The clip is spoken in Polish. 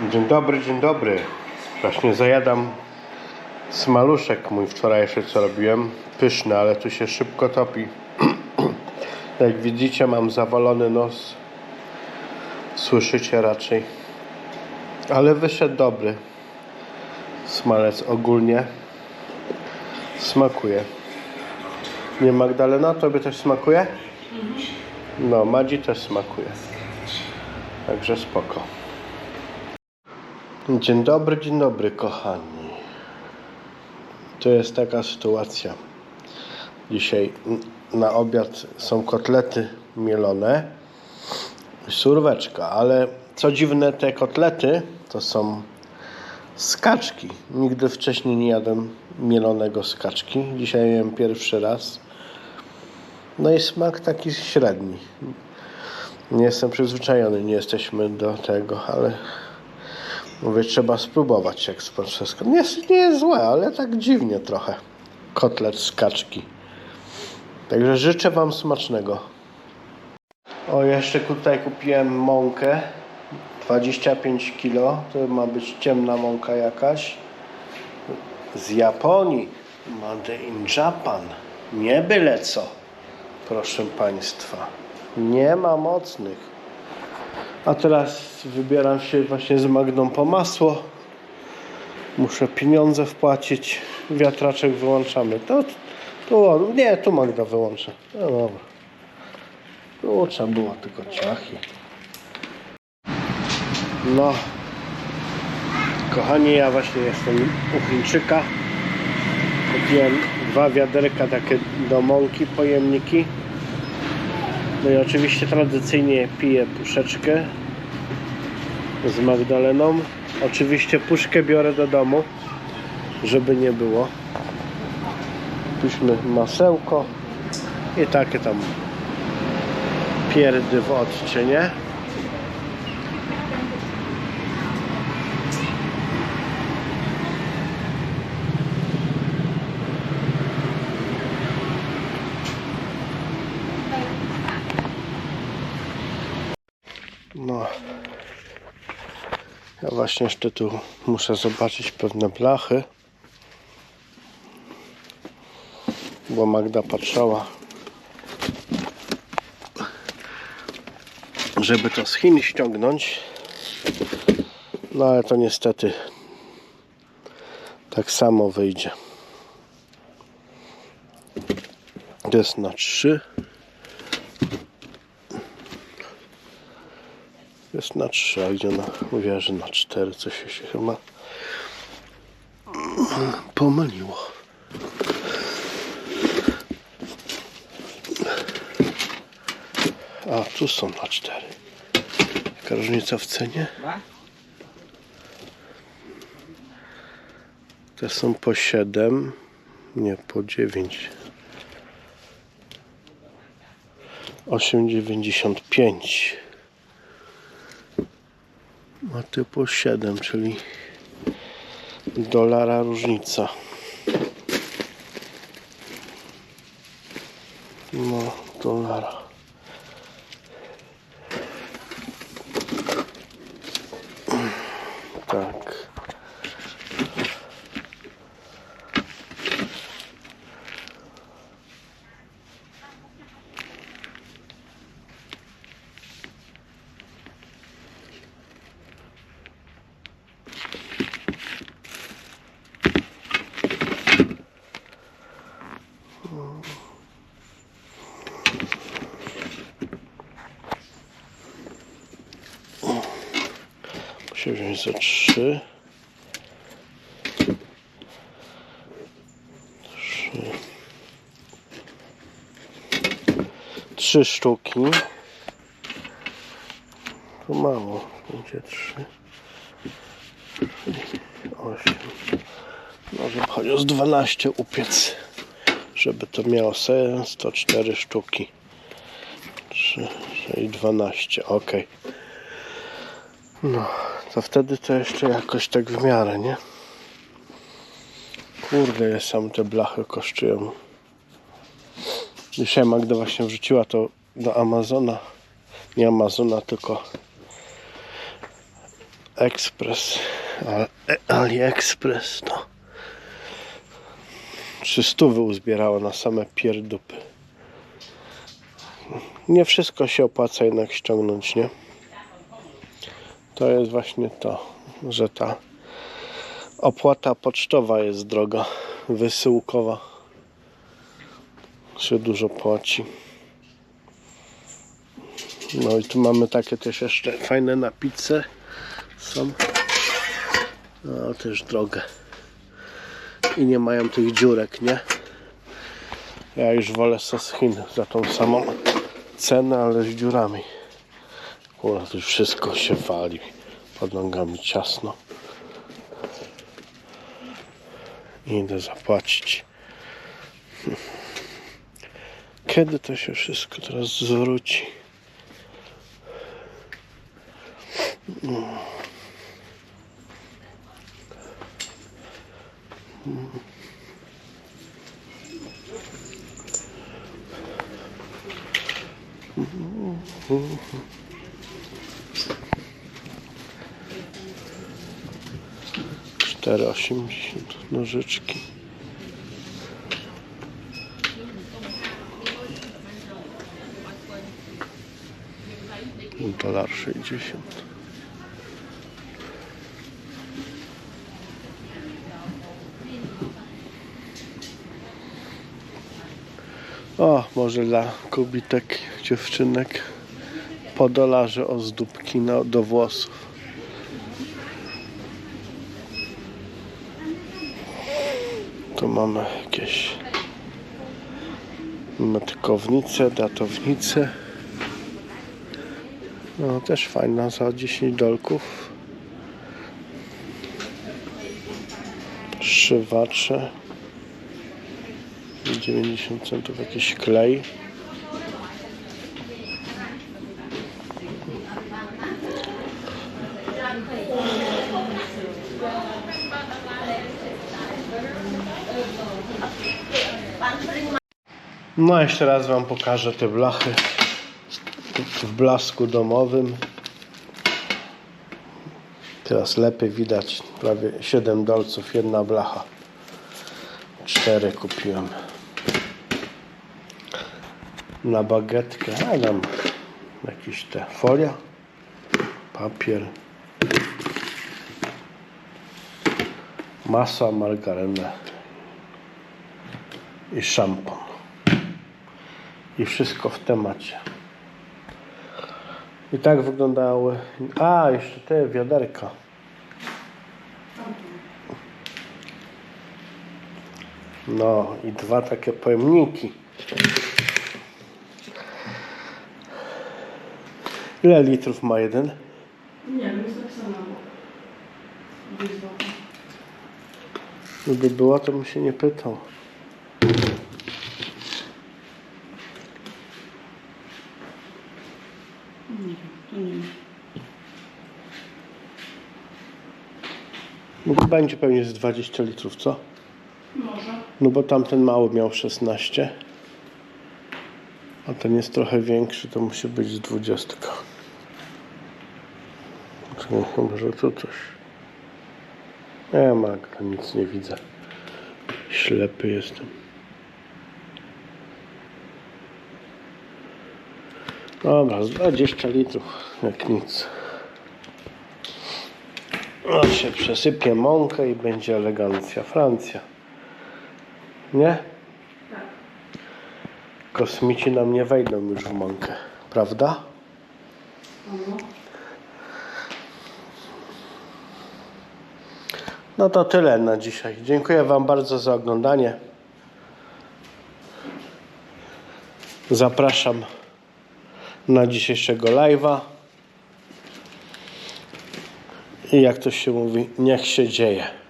Dzień dobry, dzień dobry. Właśnie zajadam smaluszek mój wczorajszy, co robiłem. Pyszny, ale tu się szybko topi. Jak widzicie, mam zawalony nos. Słyszycie raczej. Ale wyszedł dobry. Smalec ogólnie smakuje. Nie Magdalena, tobie też smakuje? No, Madzi też smakuje. Także spoko. Dzień dobry, dzień dobry, kochani. To jest taka sytuacja. Dzisiaj na obiad są kotlety mielone i surweczka, ale co dziwne, te kotlety to są skaczki. Nigdy wcześniej nie jadłem mielonego skaczki. Dzisiaj jem pierwszy raz. No i smak taki średni. Nie jestem przyzwyczajony, nie jesteśmy do tego, ale mówię, trzeba spróbować jak z wszystko. Nie, nie jest złe, ale tak dziwnie trochę. Kotlet z kaczki. Także życzę Wam smacznego. O, jeszcze tutaj kupiłem mąkę. 25 kg. To ma być ciemna mąka jakaś. Z Japonii. Made in Japan. Nie byle co. Proszę Państwa. Nie ma mocnych. A teraz wybieram się właśnie z Magdą po masło. Muszę pieniądze wpłacić. Wiatraczek wyłączamy. To, tu, nie, tu Magda wyłączę. No dobra. Tu trzeba było tylko ciachy. No. Kochani, ja właśnie jestem u Chińczyka. Kupiłem dwa wiaderka takie do mąki, pojemniki. No i oczywiście tradycyjnie piję puszeczkę z Magdaleną. Oczywiście puszkę biorę do domu, żeby nie było. Puśćmy masełko i takie tam pierdy w odcie, No. Ja właśnie jeszcze tu muszę zobaczyć pewne blachy. Bo Magda patrzała, żeby to z Chin ściągnąć. No ale to niestety tak samo wyjdzie. To jest na 3. Jest na 3, a gdzie na. Mówiła, że na 4 coś się chyba pomyliło. A, tu są na 4. Jaka różnica w cenie? Te są po 7, nie po 9. 8,95. A ty po 7, czyli dolara różnica. No, dolara. Tak. Muszę wziąć za 3. Trzy sztuki. To mało. Będzie trzy. Osiem. Może chociaż 12 upiec. Żeby to miało sens, to cztery sztuki. Trzy, czyli 12. Ok. No, to wtedy to jeszcze jakoś tak w miarę, nie? Kurde, ja sam te blachy kosztują. Dzisiaj Magda właśnie wrzuciła to do Amazona. Nie Amazona, tylko Express. Ale- AliExpress to. 300 uzbierało na same pierdupy. Nie wszystko się opłaca jednak ściągnąć, nie? To jest właśnie to, że ta opłata pocztowa jest droga, wysyłkowa się dużo płaci. No i tu mamy takie też jeszcze fajne na pizzę są. No też drogę. I nie mają tych dziurek, nie? Ja już wolę sos Chin za tą samą cenę, ale z dziurami. U już wszystko się wali. Pod nogami ciasno. Idę zapłacić. Kiedy to się wszystko teraz zwróci? Mm-hmm. 4,80 nożyczki. Dolar 60. O, może dla kobitek, dziewczynek po dolarze ozdóbki no, do włosów. Tu mamy jakieś metkownice, datownice. No też fajna za 10 dolków. Szywacze. 90 centów jakiś klej. No jeszcze raz Wam pokażę te blachy w blasku domowym. Teraz lepiej widać, prawie 7 dolców jedna blacha. Cztery kupiłem. Na bagietkę, a jakieś te folia, papier, masa, margaryna i szampon. I wszystko w temacie. I tak wyglądały. A, jeszcze te wiaderka. No i dwa takie pojemniki. Ile litrów ma jeden? Nie wiem, jest tak samo. Gdyby była, to bym się nie pytał. To. No to będzie pewnie z 20 litrów, co? Może. No bo tamten mały miał 16. A ten jest trochę większy, to musi być z 20. Czekaj, może tu coś. Nie ma, to nic nie widzę. Ślepy jestem. Dobra, z 20 litrów, jak nic. No się przesypie mąkę i będzie elegancja. Francja. Nie? Tak. Kosmici nam nie wejdą już w mąkę, prawda? Ano. No to tyle na dzisiaj. Dziękuję Wam bardzo za oglądanie. Zapraszam na dzisiejszego live'a. I jak to się mówi, niech się dzieje.